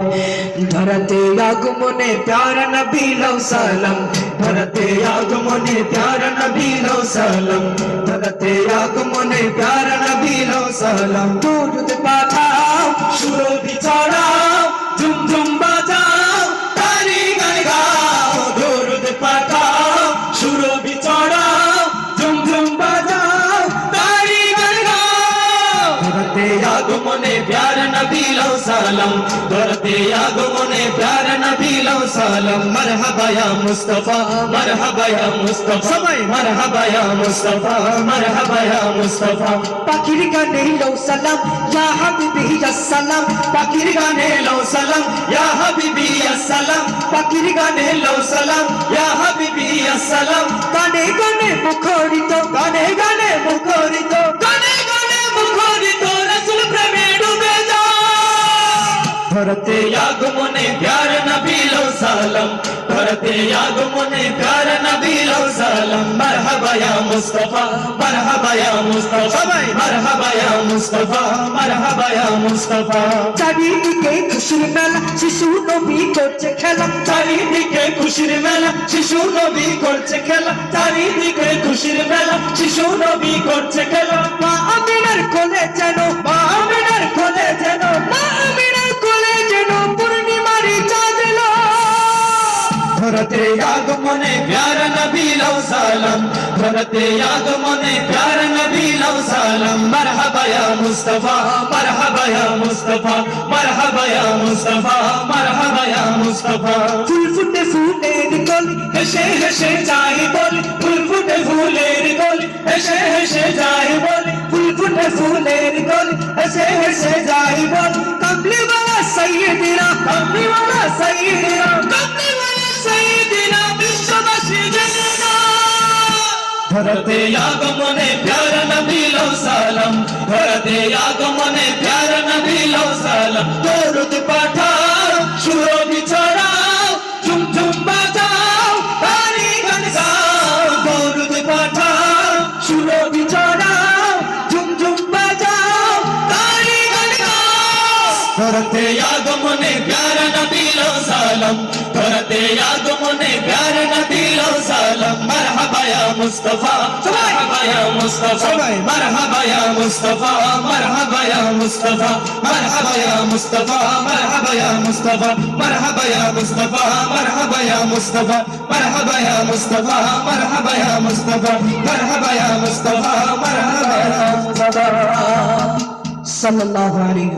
ধরতে আগমনে প্যার নবী লো সালাম। ধরতে আগমনে প্যার নবী লো সালাম। ধরতে আগমনে প্যার নবী লো সালাম। দুরুদ পাঠাও, সুরভি ছড়াও প্যার নবী লো সালাম ধরতে আগমনে প্যার নবী লো সালাম মারহাবা ইয়া মুস্তাফা মারহাবা ইয়া মুস্তাফা সবাই মারহাবা ইয়া মুস্তাফা মারহাবা ইয়া মুস্তাফা পাখির গানে লো সালাম ইয়া হাবিবি ইয়া সালাম পাখির গানে লো সালাম ইয়া হাবিবি ইয়া সালাম পাখির গানে লো সালাম ইয়া হাবিবি ইয়া সালাম গানে গানে মুখরিত গানে গানে মুখরিত ধরতে আগমনে প্যার নবী লো সালাম। ধরতে আগমনে প্যার নবী লো সালাম। মারহাবা ইয়া মুস্তাফা মারহাবা ইয়া মুস্তাফা মারহাবা ইয়া মুস্তাফা মারহাবা ইয়া মুস্তাফা। চারিদিকে খুশির মেলা শিশু নবী করছে খেলা। চারিদিকে খুশির মেলা শিশু নবী করছে খেলা। চারিদিকে খুশির মেলা শিশু নবী করছে খেলা। মা আমিনার কোলে যেন মা আগমনে প্যার নবী লও সালাম ধরতে আগমনে প্যার নবী লও সালাম মারহাবা ইয়া মুস্তাফা মারহাবা ইয়া মুস্তাফা মারহাবা ইয়া মুস্তাফা মারহাবা ইয়া মুস্তাফা ফুল ফুটে ফুটে কলি হেসে হেসে চাই বল ফুল भरते यागमने प्यार नबी लौ सलम। भरते यागमने प्यार नबी लौ सलम। दरुद तो पाठा शुरो बिछड़ाओ, झुम झुम बजाओ तारी गन गाओ। तो दरुद पाठाओ शुरो बिछड़ाओ, झुम झुम बजाओ तारी गन भरते यागमने प्यार नबी लौ सलम। भरते यागमने प्यार মারহাবা ইয়া মুস্তাফা মারহাবা ইয়া মুস্তাফা মারহাবা ইয়া মুস্তাফা মারহাবা ইয়া মুস্তাফা মারহাবা ইয়া মুস্তাফা মারহাবা ইয়া মুস্তাফা মারহাবা ইয়া মুস্তাফা মারহাবা ইয়া মুস্তাফা মারহাবা ইয়া মুস্তাফা মারহাবা ইয়া মুস্তাফা মারহাবা ইয়া মুস্তাফা মারহাবা ইয়া মুস্তাফা সাল্লাল্লাহু আলাইহি